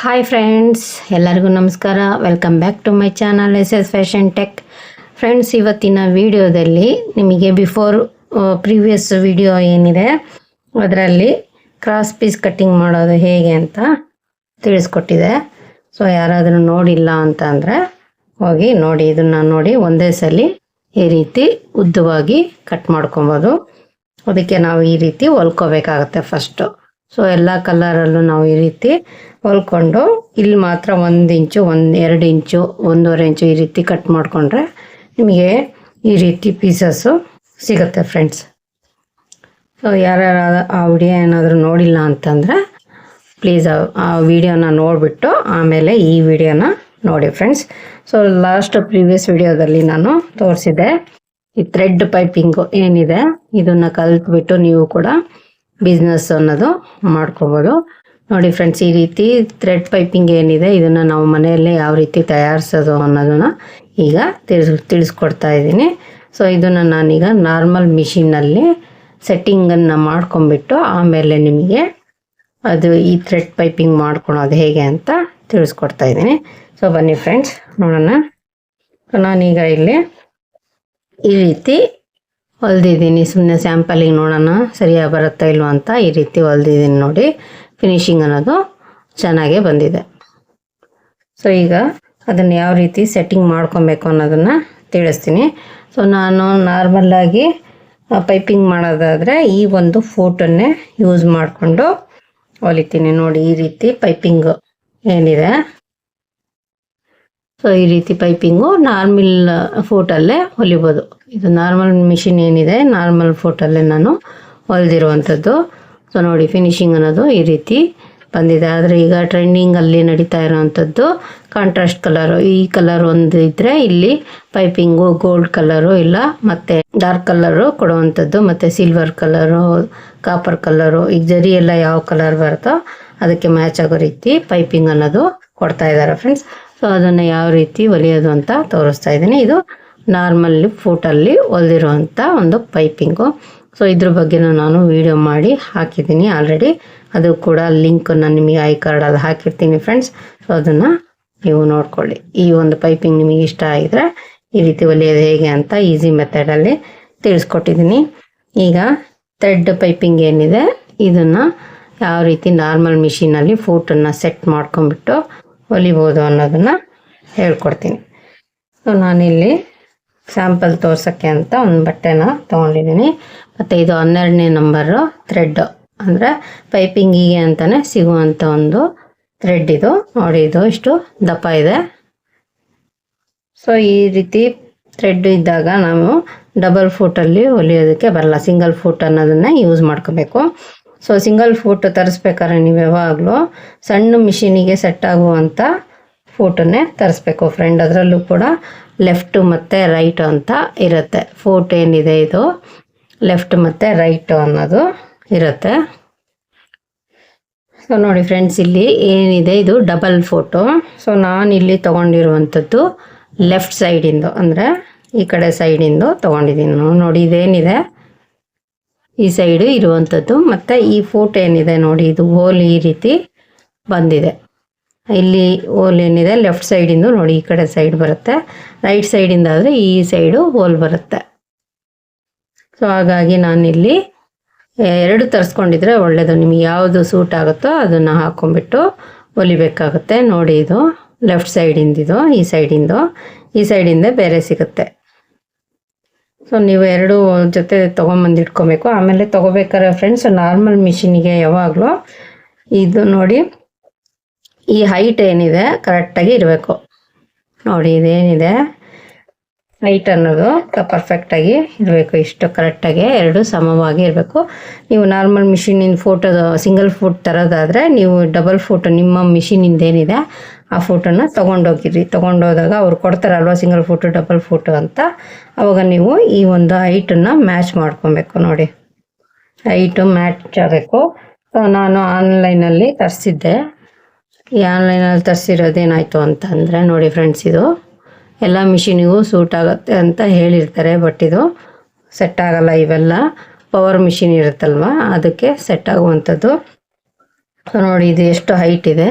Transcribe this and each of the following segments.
Hi friends ಎಲ್ಲರಿಗೂ ನಮಸ್ಕಾರ. Welcome back to my channel S S fashion tech friends ಇವತ್ತಿನ ವಿಡಿಯೋದಲ್ಲಿ ನಿಮಗೆ ಬಿಫೋರ್ ಪ್ರೀವಿಯಸ್ ವಿಡಿಯೋ ಏನಿದೆ, ಅದರಲ್ಲಿ ಕ್ರಾಸ್ ಪೀಸ್ ಕಟ್ಟಿಂಗ್ ಮಾಡೋದು ಹೇಗೆ ಅಂತ ತಿಳಿಸ್ಕೊಟ್ಟಿದೆ. ಸೊ ಯಾರಾದರೂ ನೋಡಿಲ್ಲ ಅಂತ ಹೋಗಿ ನೋಡಿ, ಇದನ್ನು ನೋಡಿ ಒಂದೇ ಸಲ ಈ ರೀತಿ ಉದ್ದವಾಗಿ ಕಟ್ ಮಾಡ್ಕೊಬೋದು. ಅದಕ್ಕೆ ನಾವು ಈ ರೀತಿ ಹೊಲ್ಕೋಬೇಕಾಗತ್ತೆ ಫಸ್ಟು ಸೊ ಎಲ್ಲ ಕಲರಲ್ಲೂ ನಾವು ಈ ರೀತಿ ಹೊಲ್ಕೊಂಡು, ಇಲ್ಲಿ ಮಾತ್ರ ಒಂದು ಇಂಚು, ಒಂದು, ಎರಡು ಇಂಚು, ಒಂದೂವರೆ ಇಂಚು ಈ ರೀತಿ ಕಟ್ ಮಾಡಿಕೊಂಡ್ರೆ ನಿಮಗೆ ಈ ರೀತಿ ಪೀಸಸ್ಸು ಸಿಗುತ್ತೆ ಫ್ರೆಂಡ್ಸ್ ಸೊ ಯಾರ್ಯಾರು ಆ ವಿಡಿಯೋ ಏನಾದರೂ ನೋಡಿಲ್ಲ ಅಂತಂದರೆ ಪ್ಲೀಸ್ ಆ ವಿಡಿಯೋನ ನೋಡಿಬಿಟ್ಟು ಆಮೇಲೆ ಈ ವಿಡಿಯೋನ ನೋಡಿ ಫ್ರೆಂಡ್ಸ್ ಸೊ ಲಾಸ್ಟ್ ಪ್ರೀವಿಯಸ್ ವಿಡಿಯೋದಲ್ಲಿ ನಾನು ತೋರಿಸಿದೆ ಈ ಥ್ರೆಡ್ ಪೈಪಿಂಗು ಏನಿದೆ, ಇದನ್ನು ಕಲ್ತ್ಬಿಟ್ಟು ನೀವು ಕೂಡ ಬಿಸ್ನೆಸ್ ಅನ್ನೋದು ಮಾಡ್ಕೋಬೋದು. ನೋಡಿ ಫ್ರೆಂಡ್ಸ್ ಈ ರೀತಿ ಥ್ರೆಡ್ ಪೈಪಿಂಗ್ ಏನಿದೆ, ಇದನ್ನು ನಾವು ಮನೆಯಲ್ಲೇ ಯಾವ ರೀತಿ ತಯಾರಿಸೋದು ಅನ್ನೋದನ್ನು ಈಗ ತಿಳಿಸ್, ತಿಳಿಸ್ಕೊಡ್ತಾ ಇದ್ದೀನಿ. ಸೊ ಇದನ್ನು ನಾನೀಗ ನಾರ್ಮಲ್ ಮಿಷಿನಲ್ಲಿ ಸೆಟ್ಟಿಂಗನ್ನು ಮಾಡ್ಕೊಂಬಿಟ್ಟು ಆಮೇಲೆ ನಿಮಗೆ ಅದು ಈ ಥ್ರೆಡ್ ಪೈಪಿಂಗ್ ಮಾಡ್ಕೊಳೋದು ಹೇಗೆ ಅಂತ ತಿಳಿಸ್ಕೊಡ್ತಾ ಇದ್ದೀನಿ. ಸೊ ಬನ್ನಿ ಫ್ರೆಂಡ್ಸ್ ನೋಡೋಣ. ನಾನೀಗ ಇಲ್ಲಿ ಈ ರೀತಿ ಹೊಲ್ದಿದ್ದೀನಿ. ಸುಮ್ಮನೆ ಸ್ಯಾಂಪಲಿಗೆ ನೋಡೋಣ ಸರಿಯಾಗಿ ಬರುತ್ತಾ ಇಲ್ವ ಅಂತ ಈ ರೀತಿ ಹೊಲ್ದಿದ್ದೀನಿ ನೋಡಿ. ಫಿನಿಶಿಂಗ್ ಅನ್ನೋದು ಚೆನ್ನಾಗೇ ಬಂದಿದೆ. ಸೊ ಈಗ ಅದನ್ನು ಯಾವ ರೀತಿ ಸೆಟ್ಟಿಂಗ್ ಮಾಡ್ಕೊಬೇಕು ಅನ್ನೋದನ್ನು ತಿಳಿಸ್ತೀನಿ. ಸೊ ನಾನು ನಾರ್ಮಲ್ಲಾಗಿ ಪೈಪಿಂಗ್ ಮಾಡೋದಾದರೆ ಈ ಒಂದು ಫೋಟನ್ನೇ ಯೂಸ್ ಮಾಡಿಕೊಂಡು ಹೊಲಿತೀನಿ. ನೋಡಿ, ಈ ರೀತಿ ಪೈಪಿಂಗು ಏನಿದೆ. ಸೊ ಈ ರೀತಿ ಪೈಪಿಂಗು ನಾರ್ಮಲ್ ಫೋಟಲ್ಲೇ ಹೊಲಿಬೋದು. ಇದು ನಾರ್ಮಲ್ ಮಿಷಿನ್ ಏನಿದೆ ನಾರ್ಮಲ್ ಫೋಟಲ್ಲೇ ನಾನು ಹೊಲಿದಿರುವಂಥದ್ದು. ಸೊ ನೋಡಿ ಫಿನಿಶಿಂಗ್ ಅನ್ನೋದು ಈ ರೀತಿ ಬಂದಿದೆ. ಆದರೆ ಈಗ ಟ್ರೆಂಡಿಂಗಲ್ಲಿ ನಡೀತಾ ಇರೋವಂಥದ್ದು ಕಾಂಟ್ರಾಸ್ಟ್ ಕಲರು ಈ ಕಲರ್ ಒಂದು ಇದ್ದರೆ ಇಲ್ಲಿ ಪೈಪಿಂಗು ಗೋಲ್ಡ್ ಕಲರು ಇಲ್ಲ, ಮತ್ತು ಡಾರ್ಕ್ ಕಲರು ಕೊಡುವಂಥದ್ದು, ಮತ್ತು ಸಿಲ್ವರ್ ಕಲರು ಕಾಪರ್ ಕಲರು ಈಗ ಜರಿ ಎಲ್ಲ ಯಾವ ಕಲರ್ ಬರುತ್ತೋ ಅದಕ್ಕೆ ಮ್ಯಾಚ್ ಆಗೋ ರೀತಿ ಪೈಪಿಂಗ್ ಅನ್ನೋದು ಕೊಡ್ತಾ ಇದ್ದಾರೆ ಫ್ರೆಂಡ್ಸ್ ಸೊ ಅದನ್ನು ಯಾವ ರೀತಿ ಹೊಲಿಯೋದು ಅಂತ ತೋರಿಸ್ತಾ ಇದ್ದೀನಿ. ಇದು ನಾರ್ಮಲ್ ಫೂಟಲ್ಲಿ ಹೊಲಿದಿರುವಂಥ ಒಂದು ಪೈಪಿಂಗು. ಸೊ, ಇದ್ರ ಬಗ್ಗೆನೂ ನಾನು ವಿಡಿಯೋ ಮಾಡಿ ಹಾಕಿದ್ದೀನಿ ಆಲ್ರೆಡಿ. ಅದು ಕೂಡ ಲಿಂಕ್ ನಾನು ನಿಮಗೆ ಐ ಕಾರ್ಡಲ್ಲಿ ಹಾಕಿರ್ತೀನಿ ಫ್ರೆಂಡ್ಸ್. ಸೊ, ಅದನ್ನು ನೀವು ನೋಡ್ಕೊಳ್ಳಿ. ಈ ಒಂದು ಪೈಪಿಂಗ್ ನಿಮಗೆ ಇಷ್ಟ ಆಗಿದ್ರೆ ಈ ರೀತಿ ಹೊಲಿಯೋದು ಹೇಗೆ ಅಂತ ಈಸಿ ಮೆಥಡಲ್ಲಿ ತಿಳಿಸ್ಕೊಟ್ಟಿದ್ದೀನಿ. ಈಗ ಥ್ರೆಡ್ ಪೈಪಿಂಗ್ ಏನಿದೆ, ಇದನ್ನು ಯಾವ ರೀತಿ ನಾರ್ಮಲ್ ಮಿಷಿನಲ್ಲಿ ಫೂಟನ್ನು ಸೆಟ್ ಮಾಡ್ಕೊಂಬಿಟ್ಟು ಹೊಲಿಬೋದು ಅನ್ನೋದನ್ನು ಹೇಳ್ಕೊಡ್ತೀನಿ. ಸೊ, ನಾನಿಲ್ಲಿ ಸ್ಯಾಂಪಲ್ ತೋರ್ಸೋಕ್ಕೆ ಅಂತ ಒಂದು ಬಟ್ಟೆನ ತೊಗೊಂಡಿದ್ದೀನಿ ಮತ್ತು ಇದು ಹನ್ನೆರಡನೇ ನಂಬರು ಥ್ರೆಡ್ ಅಂದರೆ ಪೈಪಿಂಗಿಗೆ ಅಂತಲೇ ಸಿಗುವಂಥ ಒಂದು ಥ್ರೆಡ್ ಇದು. ನೋಡಿ, ಇದು ಇಷ್ಟು ದಪ್ಪ ಇದೆ. ಸೊ ಈ ರೀತಿ ಥ್ರೆಡ್ ಇದ್ದಾಗ ನಾವು ಡಬಲ್ ಫೂಟಲ್ಲಿ ಹೊಲಿಯೋದಕ್ಕೆ ಬರಲ್ಲ. ಸಿಂಗಲ್ ಫೂಟ್ ಅನ್ನೋದನ್ನೇ ಯೂಸ್ ಮಾಡ್ಕೋಬೇಕು. ಸೊ ಸಿಂಗಲ್ ಫೂಟ್ ತರಿಸ್ಬೇಕಾದ್ರೆ ನೀವು ಯಾವಾಗಲೂ ಸಣ್ಣ ಮಿಷಿನಿಗೆ ಸೆಟ್ ಆಗುವಂಥ ಫೂಟನ್ನೇ ತರಿಸ್ಬೇಕು. ಫ್ರೆಂಡ್ ಅದರಲ್ಲೂ ಕೂಡ ಲೆಫ್ಟು ಮತ್ತು ರೈಟು ಅಂತ ಇರುತ್ತೆ. ಫೋರ್ಟ್ ಏನಿದೆ ಇದು? ಲೆಫ್ಟ್ ಮತ್ತು ರೈಟು ಅನ್ನೋದು ಇರುತ್ತೆ. ಸೊ ನೋಡಿ ಫ್ರೆಂಡ್ಸ್ ಇಲ್ಲಿ ಏನಿದೆ? ಇದು ಡಬಲ್ ಫೋಟೋ ಸೊ ನಾನು ಇಲ್ಲಿ ತೊಗೊಂಡಿರುವಂಥದ್ದು ಲೆಫ್ಟ್ ಸೈಡಿಂದು, ಅಂದರೆ ಈ ಕಡೆ ಸೈಡಿಂದು ತೊಗೊಂಡಿದ್ದೀನಿ. ನೋಡಿ ಇದೇನಿದೆ? ಈ ಸೈಡು ಇರುವಂಥದ್ದು, ಮತ್ತು ಈ ಫೋಟೋ ಏನಿದೆ ನೋಡಿ, ಇದು ಹೋಲ್ ಈ ರೀತಿ ಬಂದಿದೆ. ಇಲ್ಲಿ ಹೋಲ್ ಏನಿದೆ ಲೆಫ್ಟ್ ಸೈಡಿಂದು ನೋಡಿ, ಈ ಕಡೆ ಸೈಡ್ ಬರುತ್ತೆ. ರೈಟ್ ಸೈಡಿಂದ ಆದರೆ ಈ ಸೈಡು ಹೋಲ್ ಬರುತ್ತೆ. ಸೊ ಹಾಗಾಗಿ ನಾನಿಲ್ಲಿ ಎರಡು ತರಿಸ್ಕೊಂಡಿದ್ರೆ ಒಳ್ಳೆಯದು ನಿಮಗೆ ಯಾವುದು ಸೂಟ್ ಆಗುತ್ತೋ ಅದನ್ನು ಹಾಕ್ಕೊಂಬಿಟ್ಟು ಹೊಲಿಬೇಕಾಗುತ್ತೆ. ನೋಡಿ ಇದು ಲೆಫ್ಟ್ ಸೈಡಿಂದಿದು ಈ ಸೈಡಿಂದು ಈ ಸೈಡಿಂದ ಬೇರೆ ಸಿಗುತ್ತೆ. ಸೊ ನೀವು ಎರಡು ಜೊತೆ ತೊಗೊಂಬಂದು ಇಟ್ಕೊಬೇಕು. ಆಮೇಲೆ ತೊಗೋಬೇಕಾದ್ರೆ ಫ್ರೆಂಡ್ಸ್ ನಾರ್ಮಲ್ ಮಿಷಿನಿಗೆ ಯಾವಾಗಲೂ ಇದು ನೋಡಿ ಈ ಹೈಟ್ ಏನಿದೆ ಕರೆಕ್ಟಾಗಿ ಇರಬೇಕು. ನೋಡಿ, ಇದೇನಿದೆ? ಹೈಟ್ ಅನ್ನೋದು ಪರ್ಫೆಕ್ಟಾಗಿ ಇರಬೇಕು, ಇಷ್ಟು ಕರೆಕ್ಟಾಗಿ ಎರಡು ಸಮವಾಗಿ ಇರಬೇಕು. ನೀವು ನಾರ್ಮಲ್ ಮಿಷಿನಿಂದ ಫೋಟೋ ಸಿಂಗಲ್ ಫೋಟ್ ತರೋದಾದರೆ, ನೀವು ಡಬಲ್ ಫೋಟೋ ನಿಮ್ಮ ಮಿಷಿನಿಂದ ಏನಿದೆ, ಆ ಫೋಟೋನ ತೊಗೊಂಡೋಗಿರಿ. ತೊಗೊಂಡೋದಾಗ ಅವ್ರು ಕೊಡ್ತಾರಲ್ವ ಸಿಂಗಲ್ ಫೋಟೋ ಡಬಲ್ ಫೋಟೋ ಅಂತ? ಅವಾಗ ನೀವು ಈ ಒಂದು ಹೈಟನ್ನು ಮ್ಯಾಚ್ ಮಾಡ್ಕೊಬೇಕು, ನೋಡಿ. ಹೈಟು ಮ್ಯಾಚ್ ಆಗಬೇಕು. ನಾನು ಆನ್ಲೈನಲ್ಲಿ ತರಿಸಿದ್ದೆ. ಈ ಆನ್ಲೈನಲ್ಲಿ ತರಿಸಿರೋದೇನಾಯಿತು ಅಂತ ಅಂದರೆ ನೋಡಿ ಫ್ರೆಂಡ್ಸ್ ಇದು ಎಲ್ಲ ಮಿಷಿನಿಗೂ ಸೂಟ್ ಆಗುತ್ತೆ ಅಂತ ಹೇಳಿರ್ತಾರೆ ಬಟ್ ಇದು ಸೆಟ್ ಆಗಲ್ಲ ಇವೆಲ್ಲ. ಪವರ್ ಮಿಷಿನ್ ಇರುತ್ತಲ್ವ? ಅದಕ್ಕೆ ಸೆಟ್ ಆಗುವಂಥದ್ದು. ನೋಡಿ ಇದು ಎಷ್ಟು ಹೈಟ್ ಇದೆ.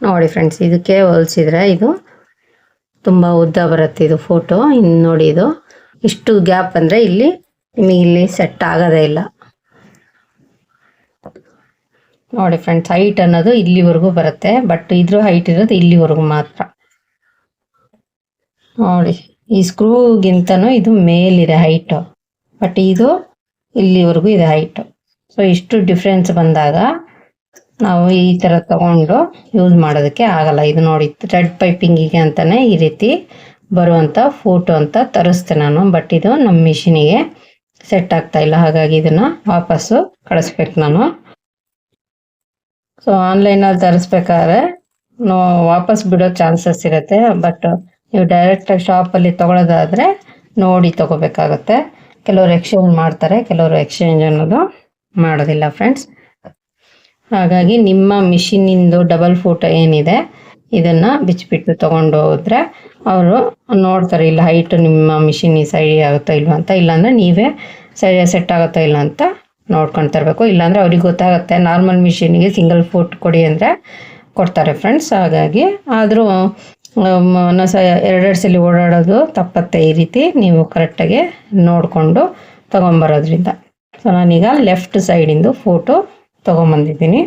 ನೋಡಿ ಫ್ರೆಂಡ್ಸ್ ಇದಕ್ಕೆ ಹೋಲಿಸಿದ್ರೆ ಇದು ತುಂಬ ಉದ್ದ ಬರುತ್ತೆ ಇದು ಫೋಟೋ ಇನ್ನು ನೋಡಿ ಇದು ಇಷ್ಟು ಗ್ಯಾಪ್ ಅಂದರೆ ಇಲ್ಲಿ ನಿಮಗೆ ಇಲ್ಲಿ ಸೆಟ್ ಆಗೋದೇ ಇಲ್ಲ. ನೋಡಿ ಫ್ರೆಂಡ್ಸ್ ಹೈಟ್ ಅನ್ನೋದು ಇಲ್ಲಿವರೆಗೂ ಬರುತ್ತೆ ಬಟ್ ಇದ್ರ ಹೈಟ್ ಇರೋದು ಇಲ್ಲಿವರೆಗೂ ಮಾತ್ರ. ನೋಡಿ, ಈ ಸ್ಕ್ರೂಗಿಂತನೂ ಇದು ಮೇಲಿದೆ ಹೈಟು ಬಟ್ ಇದು ಇಲ್ಲಿವರೆಗೂ ಇದೆ ಹೈಟು ಸೊ ಇಷ್ಟು ಡಿಫ್ರೆನ್ಸ್ ಬಂದಾಗ ನಾವು ಈ ಥರ ತಗೊಂಡು ಯೂಸ್ ಮಾಡೋದಕ್ಕೆ ಆಗಲ್ಲ. ಇದು ನೋಡಿ ರೆಡ್ ಪೈಪಿಂಗಿಗೆ ಅಂತಾನೆ ಈ ರೀತಿ ಬರುವಂಥ ಫೋಟೋ ಅಂತ ತರಿಸ್ತೆ ನಾನು ಬಟ್ ಇದು ನಮ್ಮ ಮಿಷಿನಿಗೆ ಸೆಟ್ ಆಗ್ತಾ ಇಲ್ಲ. ಹಾಗಾಗಿ ಇದನ್ನ ವಾಪಸ್ಸು ಕಳಿಸ್ಬೇಕು ನಾನು. ಸೊ ಆನ್ಲೈನಲ್ಲಿ ತರಿಸ್ಬೇಕಾದ್ರೆ ನೋ ವಾಪಸ್ ಬಿಡೋ ಚಾನ್ಸಸ್ ಇರುತ್ತೆ. ಬಟ್ ನೀವು ಡೈರೆಕ್ಟಾಗಿ ಶಾಪಲ್ಲಿ ತೊಗೊಳೋದಾದರೆ, ನೋಡಿ ತಗೋಬೇಕಾಗುತ್ತೆ. ಕೆಲವರು ಎಕ್ಸ್ಚೇಂಜ್ ಮಾಡ್ತಾರೆ, ಕೆಲವರು ಎಕ್ಸ್ಚೇಂಜ್ ಅನ್ನೋದು ಮಾಡೋದಿಲ್ಲ ಫ್ರೆಂಡ್ಸ್ ಹಾಗಾಗಿ ನಿಮ್ಮ ಮಿಷಿನಿಂದು ಡಬಲ್ ಫೋಟೋ ಏನಿದೆ, ಇದನ್ನು ಬಿಚ್ಚಿಬಿಟ್ಟು ತೊಗೊಂಡು ಹೋದ್ರೆ, ಅವರು ನೋಡ್ತಾರೆ, ಇಲ್ಲ ಹೈಟ್ ನಿಮ್ಮ ಮಿಷಿನ್ ಸರಿ ಆಗುತ್ತಾ ಇಲ್ವಾ ಅಂತ. ಇಲ್ಲಾಂದರೆ ನೀವೇ ಸರಿಯಾಗಿ ಸೆಟ್ ಆಗುತ್ತಾ ಇಲ್ಲ ಅಂತ ನೋಡ್ಕೊಂಡು ತರಬೇಕು. ಇಲ್ಲಾಂದರೆ ಅವ್ರಿಗೆ ಗೊತ್ತಾಗುತ್ತೆ. ನಾರ್ಮಲ್ ಮಿಷಿನಿಗೆ ಸಿಂಗಲ್ ಫುಟ್ ಕೊಡಿ ಅಂದರೆ ಕೊಡ್ತಾರೆ ಫ್ರೆಂಡ್ಸ್ ಹಾಗಾಗಿ ಆದರೂ ಸ ಎರಡೆರಡು ಸಲ ಓಡಾಡೋದು ತಪ್ಪತ್ತೆ ಈ ರೀತಿ. ನೀವು ಕರೆಕ್ಟಾಗಿ ನೋಡಿಕೊಂಡು ತೊಗೊಂಬರೋದ್ರಿಂದ. ಸೊ ನಾನೀಗ ಲೆಫ್ಟ್ ಸೈಡಿಂದು ಫೋಟೋ ತೊಗೊಂಬಂದಿದ್ದೀನಿ.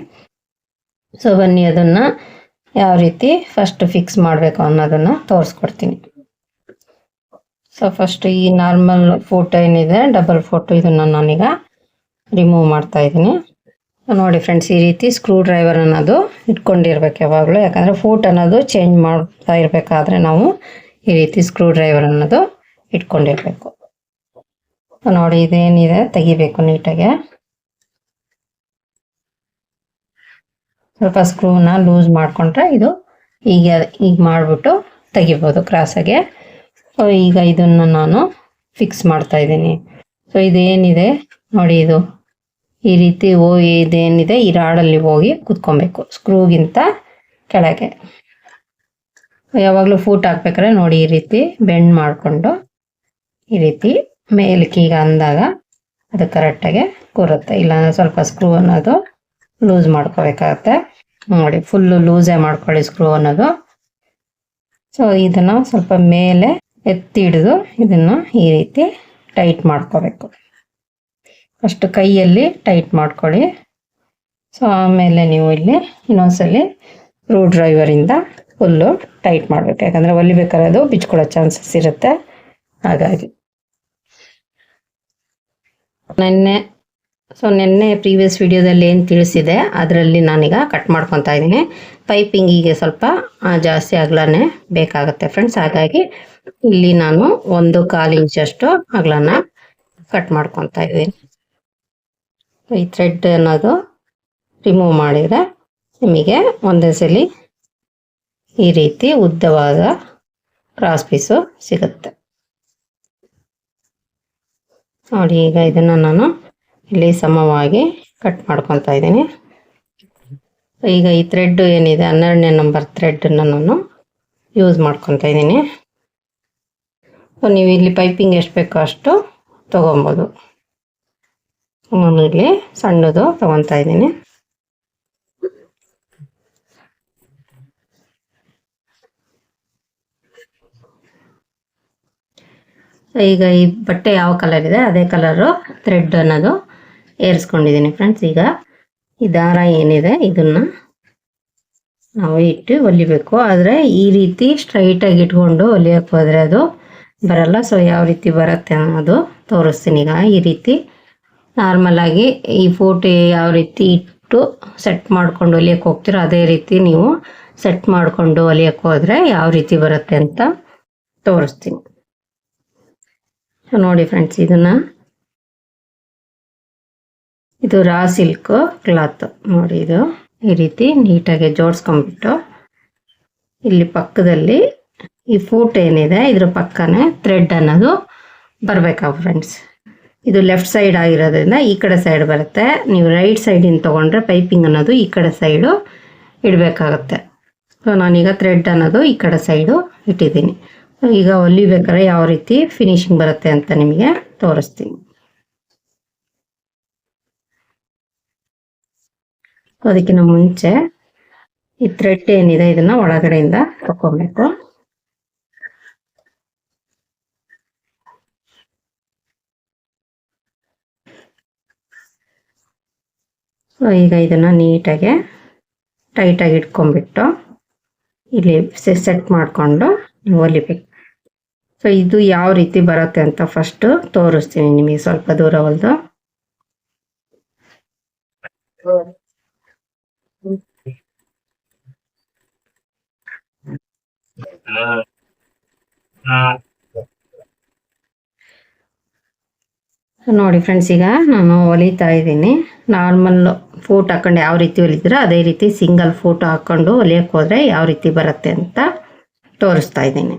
ಸೊ ಬನ್ನಿ ಅದನ್ನು ಯಾವ ರೀತಿ ಫಸ್ಟ್ ಫಿಕ್ಸ್ ಮಾಡಬೇಕು ಅನ್ನೋದನ್ನು ತೋರಿಸ್ಕೊಡ್ತೀನಿ. ಸೊ ಫಸ್ಟ್ ಈ ನಾರ್ಮಲ್ ಫೋಟೋ ಏನಿದೆ ಡಬಲ್ ಫೋಟೋ ಇದನ್ನು ನಾನೀಗ ರಿಮೂವ್ ಮಾಡ್ತಾ ಇದ್ದೀನಿ. ನೋಡಿ ಫ್ರೆಂಡ್ಸ್ ಈ ರೀತಿ ಸ್ಕ್ರೂ ಡ್ರೈವರ್ ಅನ್ನೋದು ಇಟ್ಕೊಂಡಿರ್ಬೇಕು ಯಾವಾಗಲೂ. ಯಾಕಂದರೆ ಫೂಟ್ ಅನ್ನೋದು ಚೇಂಜ್ ಮಾಡ್ತಾ ಇರಬೇಕಾದ್ರೆ ನಾವು ಈ ರೀತಿ ಸ್ಕ್ರೂ ಡ್ರೈವರ್ ಅನ್ನೋದು ಇಟ್ಕೊಂಡಿರಬೇಕು. ನೋಡಿ, ಇದೇನಿದೆ? ತೆಗಿಬೇಕು ನೀಟಾಗೆ. ಸ್ವಲ್ಪ ಸ್ಕ್ರೂನ ಲೂಸ್ ಮಾಡಿಕೊಂಡ್ರೆ ಇದು ಈಗ ಈಗ ಮಾಡಿಬಿಟ್ಟು ತೆಗಿಬೋದು ಕ್ರಾಸಾಗೆ ಸೊ ಈಗ ಇದನ್ನು ನಾನು ಫಿಕ್ಸ್ ಮಾಡ್ತಾ ಇದ್ದೀನಿ. ಸೊ ಇದೇನಿದೆ? ನೋಡಿ ಇದು. ಈ ರೀತಿ ಓ ಇದೇನಿದೆ ಈ ರಾಡಲ್ಲಿ ಹೋಗಿ ಕುತ್ಕೊಬೇಕು ಸ್ಕ್ರೂಗಿಂತ ಕೆಳಗೆ. ಯಾವಾಗಲೂ ಫೂಟ್ ಹಾಕ್ಬೇಕಾದ್ರೆ ನೋಡಿ ಈ ರೀತಿ ಬೆಂಡ್ ಮಾಡಿಕೊಂಡು ಈ ರೀತಿ ಮೇಲಕ್ಕೆ ಈಗ ಅಂದಾಗ ಅದು ಕರೆಕ್ಟಾಗಿ ಕೂರುತ್ತೆ. ಇಲ್ಲಾಂದ್ರೆ ಸ್ವಲ್ಪ ಸ್ಕ್ರೂ ಅನ್ನೋದು ಲೂಸ್ ಮಾಡ್ಕೋಬೇಕಾಗತ್ತೆ. ನೋಡಿ ಫುಲ್ಲು ಲೂಸೇ ಮಾಡ್ಕೊಳ್ಳಿ ಸ್ಕ್ರೂ ಅನ್ನೋದು. ಸೊ ಇದನ್ನು ಸ್ವಲ್ಪ ಮೇಲೆ ಎತ್ತಿ ಹಿಡಿದು ಇದನ್ನು ಈ ರೀತಿ ಟೈಟ್ ಮಾಡ್ಕೋಬೇಕು. ಫಸ್ಟ್ ಕೈಯಲ್ಲಿ ಟೈಟ್ ಮಾಡ್ಕೊಳ್ಳಿ. ಸೊ ಆಮೇಲೆ ನೀವು ಇಲ್ಲಿ ಇನ್ನೊಂದ್ಸಲಿ ಸ್ಕ್ರೂ ಡ್ರೈವರಿಂದ ಫುಲ್ಲು ಟೈಟ್ ಮಾಡಬೇಕು. ಯಾಕಂದರೆ ಹೊಲಿಬೇಕಾದ್ರೆ ಅದು ಬಿಚ್ಕೊಳ್ಳೋ ಚಾನ್ಸಸ್ ಇರುತ್ತೆ. ಹಾಗಾಗಿ. ನೆನ್ನೆ ಸೊ ನೆನ್ನೆ ಪ್ರೀವಿಯಸ್ ವಿಡಿಯೋದಲ್ಲಿ ಏನು ತಿಳಿಸಿದೆ, ಅದರಲ್ಲಿ ನಾನೀಗ ಕಟ್ ಮಾಡ್ಕೊತಾ ಇದ್ದೀನಿ. ಪೈಪಿಂಗಿಗೆ ಸ್ವಲ್ಪ ಜಾಸ್ತಿ ಅಗಲನೇ ಬೇಕಾಗುತ್ತೆ ಫ್ರೆಂಡ್ಸ್ ಹಾಗಾಗಿ ಇಲ್ಲಿ ನಾನು ಒಂದು ಕಾಲು ಇಂಚಷ್ಟು ಅಗಲನ ಕಟ್ ಮಾಡ್ಕೊತಾ ಇದ್ದೀನಿ. ಈ ಥ್ರೆಡ್ ಅನ್ನೋದು ರಿಮೂವ್ ಮಾಡಿದರೆ ನಿಮಗೆ ಒಂದೇ ಸಲ ಈ ರೀತಿ ಉದ್ದವಾದ ಕ್ರಾಸ್ ಪೀಸು ಸಿಗುತ್ತೆ. ನೋಡಿ, ಈಗ ಇದನ್ನು ನಾನು ಇಲ್ಲಿ ಸಮವಾಗಿ ಕಟ್ ಮಾಡ್ಕೊತಾ ಇದ್ದೀನಿ. ಈಗ ಈ ಥ್ರೆಡ್ ಏನಿದೆ, ಹನ್ನೆರಡನೇ ನಂಬರ್ ಥ್ರೆಡ್ಡನ್ನು ನಾನು ಯೂಸ್ ಮಾಡ್ಕೊತಾ ಇದ್ದೀನಿ. ನೀವು ಇಲ್ಲಿ ಪೈಪಿಂಗ್ ಎಷ್ಟು ಬೇಕೋ ಅಷ್ಟು ತೊಗೊಬೋದು ನಾನು ಇಲ್ಲಿ ಸಣ್ಣದು ತಗೊತಾ ಇದ್ದೀನಿ. ಈಗ ಈ ಬಟ್ಟೆ ಯಾವ ಕಲರ್ ಇದೆ? ಅದೇ ಕಲರು ಥ್ರೆಡ್ ಅನ್ನೋದು ಏರಿಸ್ಕೊಂಡಿದ್ದೀನಿ ಫ್ರೆಂಡ್ಸ್ ಈಗ ಈ ದಾರ ಏನಿದೆ ಇದನ್ನ ನಾವು ಇಟ್ಟು ಹೊಲಿಬೇಕು. ಆದರೆ ಈ ರೀತಿ ಸ್ಟ್ರೈಟಾಗಿ ಇಟ್ಕೊಂಡು ಹೊಲಿಯಕ್ಕೆ ಹೋದರೆ ಅದು ಬರಲ್ಲ. ಸೊ ಯಾವ ರೀತಿ ಬರುತ್ತೆ ಅನ್ನೋದು ತೋರಿಸ್ತೀನಿ. ಈಗ ಈ ರೀತಿ ನಾರ್ಮಲ್ ಆಗಿ ಈ ಫೋಟೋ ಯಾವ ರೀತಿ ಇಟ್ಟು ಸೆಟ್ ಮಾಡ್ಕೊಂಡು ಹೊಲಿಯಕ್ಕೆ ಹೋಗ್ತೀರೋ ಅದೇ ರೀತಿ ನೀವು ಸೆಟ್ ಮಾಡಿಕೊಂಡು ಹೊಲಿಯಕ್ಕೆ ಹೋದರೆ ಯಾವ ರೀತಿ ಬರುತ್ತೆ ಅಂತ ತೋರಿಸ್ತೀನಿ. ನೋಡಿ ಫ್ರೆಂಡ್ಸ್ ಇದನ್ನ. ಇದು ರಾ ಸಿಲ್ಕ್ ಕ್ಲಾತ್ ನೋಡಿ ಇದು ಈ ರೀತಿ ನೀಟಾಗಿ ಜೋಡಿಸ್ಕೊಂಡ್ಬಿಟ್ಟು ಇಲ್ಲಿ ಪಕ್ಕದಲ್ಲಿ ಈ ಫೂಟ್ ಏನಿದೆ, ಇದ್ರ ಪಕ್ಕನೇ ಥ್ರೆಡ್ ಅನ್ನೋದು ಬರಬೇಕಾ ಫ್ರೆಂಡ್ಸ್ ಇದು ಲೆಫ್ಟ್ ಸೈಡ್ ಆಗಿರೋದ್ರಿಂದ ಈ ಕಡೆ ಸೈಡ್ ಬರುತ್ತೆ. ನೀವು ರೈಟ್ ಸೈಡಿಂದ ತೊಗೊಂಡ್ರೆ ಪೈಪಿಂಗ್ ಅನ್ನೋದು ಈ ಕಡೆ ಸೈಡು ಇಡಬೇಕಾಗತ್ತೆ. ಸೊ ನಾನೀಗ ಥ್ರೆಡ್ ಅನ್ನೋದು ಈ ಕಡೆ ಸೈಡು ಇಟ್ಟಿದ್ದೀನಿ. ಈಗ ಹೊಲಿಬೇಕಾದ್ರೆ ಯಾವ ರೀತಿ ಫಿನಿಶಿಂಗ್ ಬರುತ್ತೆ ಅಂತ ನಿಮಗೆ ತೋರಿಸ್ತೀನಿ. ಅದಕ್ಕಿಂತ ಮುಂಚೆ ಈ ಥ್ರೆಡ್ ಏನಿದೆ, ಇದನ್ನ ಒಳಗಡೆಯಿಂದ ತಕೊಬೇಕು ಈಗ ಇದನ್ನು ನೀಟಾಗಿ ಟೈಟಾಗಿ ಇಟ್ಕೊಂಡ್ಬಿಟ್ಟು ಇಲ್ಲಿ ಸೆಟ್ ಮಾಡಿಕೊಂಡು ನೀವು ಹೊಲಿಬೇಕು ಸೊ ಇದು ಯಾವ ರೀತಿ ಬರುತ್ತೆ ಅಂತ ಫಸ್ಟ್ ತೋರಿಸ್ತೀನಿ ನಿಮಗೆ. ಸ್ವಲ್ಪ ದೂರ ಹೊಲ್ದು ನೋಡಿ ಫ್ರೆಂಡ್ಸ್ ಈಗ ನಾನು ಹೊಲಿತಾ ಇದ್ದೀನಿ. ನಾರ್ಮಲ್ ಫೋಟೋ ಹಾಕೊಂಡು ಯಾವ ರೀತಿ ಹೊಲಿತೀರೋ, ಅದೇ ರೀತಿ ಸಿಂಗಲ್ ಫೋಟೋ ಹಾಕೊಂಡು ಹೊಲಿಯಕ್ಕೆ ಹೋದ್ರೆ ಯಾವ ರೀತಿ ಬರುತ್ತೆ ಅಂತ ತೋರಿಸ್ತಾ ಇದ್ದೀನಿ.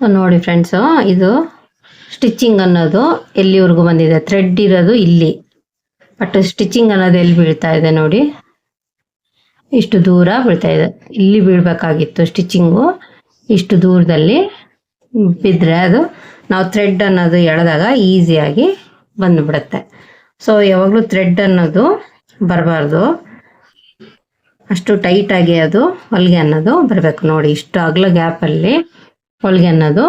ನೋಡಿ ಫ್ರೆಂಡ್ಸು ಇದು ಸ್ಟಿಚಿಂಗ್ ಅನ್ನೋದು ಎಲ್ಲಿವರೆಗೂ ಬಂದಿದೆ? ಥ್ರೆಡ್ ಇರೋದು ಇಲ್ಲಿ. ಬಟ್ ಸ್ಟಿಚ್ಚಿಂಗ್ ಅನ್ನೋದು ಎಲ್ಲಿ ಬೀಳ್ತಾ ಇದೆ ನೋಡಿ. ಇಷ್ಟು ದೂರ ಬೀಳ್ತಾ ಇದೆ. ಇಲ್ಲಿ ಬೀಳ್ಬೇಕಾಗಿತ್ತು ಸ್ಟಿಚ್ಚಿಂಗು. ಇಷ್ಟು ದೂರದಲ್ಲಿ ಬಿದ್ದರೆ ಅದು ನಾವು ಥ್ರೆಡ್ ಅನ್ನೋದು ಎಳೆದಾಗ ಈಸಿಯಾಗಿ ಬಂದುಬಿಡುತ್ತೆ. ಸೊ ಯಾವಾಗಲೂ ಥ್ರೆಡ್ ಅನ್ನೋದು ಬರಬಾರ್ದು. ಅಷ್ಟು ಟೈಟಾಗಿ ಅದು ಹೊಲಿಗೆ ಅನ್ನೋದು ಬರಬೇಕು ನೋಡಿ. ಇಷ್ಟು ಅಗಲ ಗ್ಯಾಪಲ್ಲಿ ಹೊಲಿಗೆ ಅನ್ನೋದು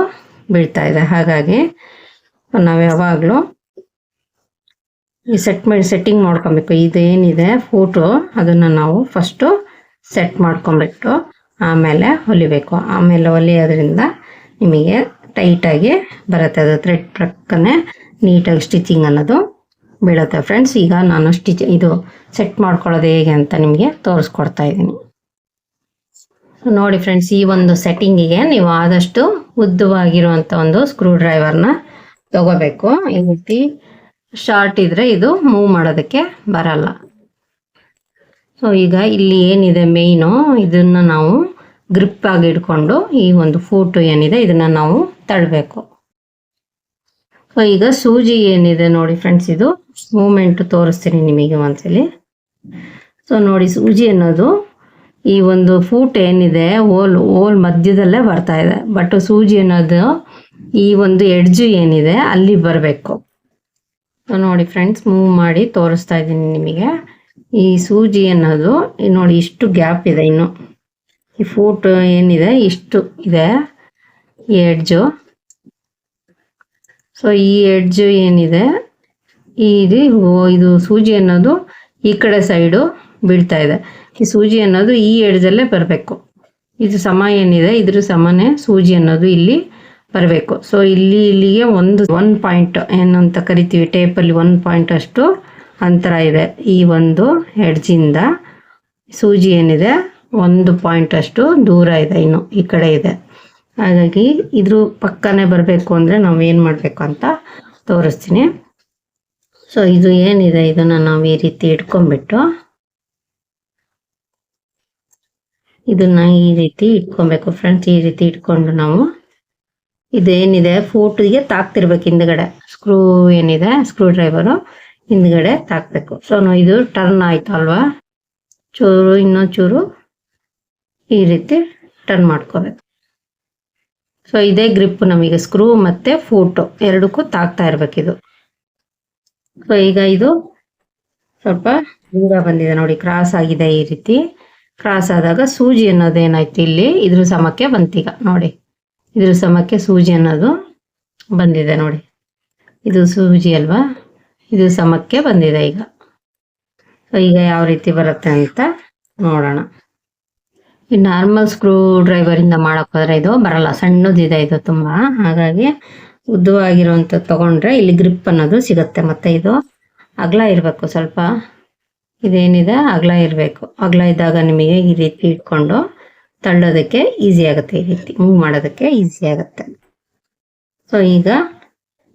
ಬೀಳ್ತಾ ಇದೆ. ಹಾಗಾಗಿ ನಾವು ಯಾವಾಗಲೂ ಈ ಸೆಟ್ ಮಾಡಿ ಸೆಟ್ಟಿಂಗ್ ಮಾಡ್ಕೊಬೇಕು. ಇದೇನಿದೆ ಫೋಟೋ ಅದನ್ನು ನಾವು ಫಸ್ಟು ಸೆಟ್ ಮಾಡ್ಕೊಂಬಿಟ್ಟು ಆಮೇಲೆ ಹೊಲಿಬೇಕು. ಆಮೇಲೆ ಹೊಲಿಯೋದ್ರಿಂದ ನಿಮಗೆ ಟೈಟಾಗಿ ಬರುತ್ತೆ. ಅದು ಥ್ರೆಡ್ ಪ್ರಕ್ಕನೆ ನೀಟಾಗಿ ಸ್ಟಿಚಿಂಗ್ ಅನ್ನೋದು ಬೀಳುತ್ತೆ ಫ್ರೆಂಡ್ಸ್ ಈಗ ನಾನು ಸ್ಟಿಚ್ ಇದು ಸೆಟ್ ಮಾಡ್ಕೊಳ್ಳೋದು ಹೇಗೆ ಅಂತ ನಿಮಗೆ ತೋರಿಸ್ಕೊಡ್ತಾ ಇದ್ದೀನಿ. ನೋಡಿ ಫ್ರೆಂಡ್ಸ್ ಈ ಒಂದು ಸೆಟ್ಟಿಂಗಿಗೆ ನೀವು ಆದಷ್ಟು ಉದ್ದವಾಗಿರುವಂಥ ಒಂದು ಸ್ಕ್ರೂ ಡ್ರೈವರ್ನ ತಗೋಬೇಕು. ಈ ರೀತಿ ಶಾರ್ಟ್ ಇದ್ರೆ ಇದು ಮೂವ್ ಮಾಡೋದಕ್ಕೆ ಬರಲ್ಲ. ಸೊ ಈಗ ಇಲ್ಲಿ ಏನಿದೆ ಮೇಯ್ನು ಇದನ್ನ ನಾವು ಗ್ರಿಪ್ ಆಗಿ ಇಟ್ಕೊಂಡು ಈ ಒಂದು ಫೋಟೋ ಏನಿದೆ ಇದನ್ನ ನಾವು ತಳ್ಬೇಕು. ಸೊ ಈಗ ಸೂಜಿ ಏನಿದೆ ನೋಡಿ ಫ್ರೆಂಡ್ಸ್ ಇದು ಮೂಮೆಂಟ್ ತೋರಿಸ್ತೀನಿ ನಿಮಗೆ ಒಂದ್ಸಲಿ. ಸೊ ನೋಡಿ ಸೂಜಿ ಅನ್ನೋದು ಈ ಒಂದು ಫೂಟ್ ಏನಿದೆ ಓಲ್ ಓಲ್ ಮಧ್ಯದಲ್ಲೇ ಬರ್ತಾ ಇದೆ. ಬಟ್ ಸೂಜಿ ಅನ್ನೋದು ಈ ಒಂದು ಎಡ್ಜು ಏನಿದೆ, ಅಲ್ಲಿ ಬರಬೇಕು. ನೋಡಿ ಫ್ರೆಂಡ್ಸ್ ಮೂವ್ ಮಾಡಿ ತೋರಿಸ್ತಾ ಇದ್ದೀನಿ ನಿಮಗೆ. ಈ ಸೂಜಿ ಅನ್ನೋದು ನೋಡಿ ಇಷ್ಟು ಗ್ಯಾಪ್ ಇದೆ ಇನ್ನು. ಈ ಫೂಟ್ ಏನಿದೆ, ಇಷ್ಟು ಇದೆ ಈ ಎಡ್ಜು ಸೊ ಈ ಎಡ್ಜು ಏನಿದೆ ಇದು ಇದು ಸೂಜಿ ಅನ್ನೋದು ಈ ಕಡೆ ಸೈಡು ಬೀಳ್ತಾ ಇದೆ. ಈ ಸೂಜಿ ಅನ್ನೋದು ಈ ಎಡ್ಜಲ್ಲೇ ಬರಬೇಕು. ಇದು ಸಮ ಏನಿದೆ, ಇದ್ರ ಸಮನೇ ಸೂಜಿ ಅನ್ನೋದು ಇಲ್ಲಿ ಬರಬೇಕು. ಸೊ ಇಲ್ಲಿ ಇಲ್ಲಿಗೆ ಒಂದು ಒನ್ ಪಾಯಿಂಟ್ ಏನು ಅಂತ ಕರಿತೀವಿ. ಟೇಪಲ್ಲಿ ಒನ್ ಪಾಯಿಂಟ್ ಅಷ್ಟು ಅಂತರ ಇದೆ. ಈ ಒಂದು ಹೆಡ್ಜಿಂದ ಸೂಜಿ ಏನಿದೆ, ಒಂದು ಪಾಯಿಂಟ್ ಅಷ್ಟು ದೂರ ಇದೆ ಇನ್ನು, ಈ ಕಡೆ ಇದೆ. ಹಾಗಾಗಿ ಇದ್ರ ಪಕ್ಕನೇ ಬರಬೇಕು ಅಂದರೆ ನಾವು ಏನು ಮಾಡಬೇಕು ಅಂತ ತೋರಿಸ್ತೀನಿ. ಸೊ ಇದು ಏನಿದೆ, ಇದನ್ನು ನಾವು ಈ ರೀತಿ ಇಟ್ಕೊಂಡ್ಬಿಟ್ಟು, ಇದನ್ನ ಈ ರೀತಿ ಇಟ್ಕೊಬೇಕು. ಫ್ರೆಂಡ್ಸ್ ಈ ರೀತಿ ಇಟ್ಕೊಂಡು ನಾವು ಇದೇನಿದೆ? ಫೋಟಿಗೆ ತಾಕ್ತಿರ್ಬೇಕು ಹಿಂದ್ಗಡೆ. ಸ್ಕ್ರೂ ಏನಿದೆ? ಸ್ಕ್ರೂ ಡ್ರೈವರು ಹಿಂದ್ಗಡೆ ತಾಕ್ಬೇಕು. ಸೊ ಇದು ಟರ್ನ್ ಆಯ್ತು ಅಲ್ವಾ? ಚೂರು, ಇನ್ನೊಂದು ಚೂರು ಈ ರೀತಿ ಟರ್ನ್ ಮಾಡ್ಕೋಬೇಕು. ಸೊ ಇದೇ ಗ್ರಿಪ್ ನಮಗೆ ಸ್ಕ್ರೂ ಮತ್ತೆ ಫೋಟೋ ಎರಡಕ್ಕೂ ತಾಕ್ತಾ ಇದು. ಸೊ ಈಗ ಇದು ಸ್ವಲ್ಪ ದೂರ ಬಂದಿದೆ ನೋಡಿ ಕ್ರಾಸ್ ಆಗಿದೆ ಈ ರೀತಿ. ಕ್ರಾಸ್ ಆದಾಗ ಸೂಜಿ ಅನ್ನೋದೇನಾಯ್ತು ಇಲ್ಲಿ? ಇದ್ರ ಸಮಕ್ಕೆ ಬಂತೀಗ, ನೋಡಿ. ಇದ್ರ ಸಮಕ್ಕೆ ಸೂಜಿ ಅನ್ನೋದು ಬಂದಿದೆ ನೋಡಿ. ಇದು ಸೂಜಿ ಅಲ್ವಾ? ಇದು ಸಮಕ್ಕೆ ಬಂದಿದೆ ಈಗ. ಈಗ ಯಾವ ರೀತಿ ಬರುತ್ತೆ ಅಂತ ನೋಡೋಣ. ಈ ನಾರ್ಮಲ್ ಸ್ಕ್ರೂ ಡ್ರೈವರಿಂದ ಮಾಡೋಕೆ ಹೋದ್ರೆ ಇದು ಬರಲ್ಲ. ಸಣ್ಣದಿದೆ ಇದು ತುಂಬಾ. ಹಾಗಾಗಿ ಉದ್ದವಾಗಿರುವಂತ ತಗೊಂಡ್ರೆ ಇಲ್ಲಿ ಗ್ರಿಪ್ ಅನ್ನೋದು ಸಿಗುತ್ತೆ. ಮತ್ತೆ ಇದು ಅಗಲ ಇರಬೇಕು ಸ್ವಲ್ಪ. ಇದೇನಿದೆ? ಅಗಲ ಇರಬೇಕು. ಅಗಲ ಇದ್ದಾಗ ನಿಮಗೆ ಈ ರೀತಿ ಇಟ್ಕೊಂಡು ತಳ್ಳೋದಕ್ಕೆ ಈಸಿ ಆಗುತ್ತೆ ಈ ರೀತಿ. ಮೂವ್ ಮಾಡೋದಕ್ಕೆ ಈಸಿ ಆಗುತ್ತೆ. ಸೊ ಈಗ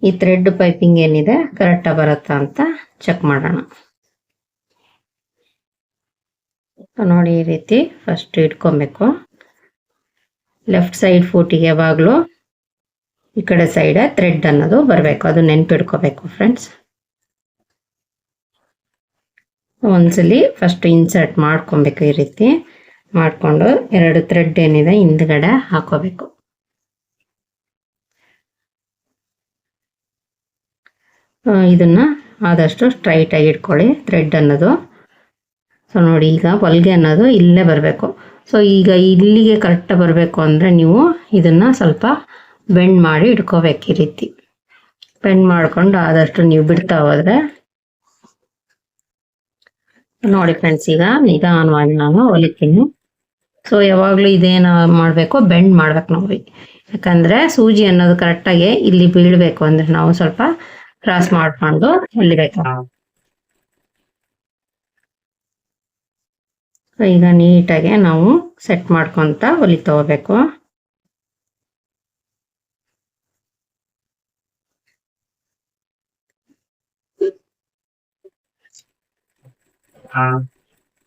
ಈ ಥ್ರೆಡ್ ಪೈಪಿಂಗ್ ಏನಿದೆ ಕರೆಕ್ಟಾಗಿ ಬರುತ್ತಾ ಅಂತ ಚೆಕ್ ಮಾಡೋಣ. ನೋಡಿ ಈ ರೀತಿ ಫಸ್ಟ್ ಇಟ್ಕೊಬೇಕು. ಲೆಫ್ಟ್ ಸೈಡ್ ಫೂಟಿಗೆ ಯಾವಾಗಲೂ ಈ ಕಡೆ ಸೈಡ್ ಥ್ರೆಡ್ ಅನ್ನೋದು ಬರಬೇಕು. ಅದು ನೆನ್ಪಿಡ್ಕೋಬೇಕು ಫ್ರೆಂಡ್ಸ್ ಒಂದ್ಸಲಿ ಫಸ್ಟ್ ಇನ್ಸರ್ಟ್ ಮಾಡ್ಕೊಬೇಕು ಈ ರೀತಿ. ಮಾಡಿಕೊಂಡು ಎರಡು ಥ್ರೆಡ್ ಏನಿದೆ ಹಿಂದ್ಗಡೆ ಹಾಕೋಬೇಕು. ಇದನ್ನ ಆದಷ್ಟು ಸ್ಟ್ರೈಟ್ ಆಗಿ ಇಟ್ಕೊಳ್ಳಿ ಥ್ರೆಡ್ ಅನ್ನೋದು. ಸೊ ನೋಡಿ ಈಗ ಹೊಲಿಗೆ ಅನ್ನೋದು ಇಲ್ಲೇ ಬರಬೇಕು. ಸೊ ಈಗ ಇಲ್ಲಿಗೆ ಕರೆಕ್ಟ್ ಬರಬೇಕು ಅಂದರೆ ನೀವು ಇದನ್ನು ಸ್ವಲ್ಪ ಬೆಂಡ್ ಮಾಡಿ ಇಟ್ಕೋಬೇಕು ಈ ರೀತಿ. ಬೆಂಡ್ ಮಾಡ್ಕೊಂಡು ಆದಷ್ಟು ನೀವು ಬಿಡ್ತಾ ಹೋದ್ರೆ. ನೋಡಿ ಫ್ರೆಂಡ್ಸ್ ಈಗ ನಿಧಾನವಾಗಿ ನಾನು ಹೊಲಿತೀನಿ. ಸೊ ಯಾವಾಗಲೂ ಇದೇನು ಮಾಡಬೇಕು ಬೆಂಡ್ ಮಾಡ್ಬೇಕು ನಾವು. ಯಾಕಂದರೆ ಸೂಜಿ ಅನ್ನೋದು ಕರೆಕ್ಟಾಗಿ ಇಲ್ಲಿ ಬೀಳಬೇಕು ಅಂದರೆ ನಾವು ಸ್ವಲ್ಪ ಕ್ರಾಸ್ ಮಾಡ್ಕೊಂಡು ಹೊಲಿಬೇಕು ಸೊ ಈಗ ನೀಟಾಗಿ ನಾವು ಸೆಟ್ ಮಾಡ್ಕೊಂತ ಹೊಲಿತಾ ಹೋಗ್ಬೇಕು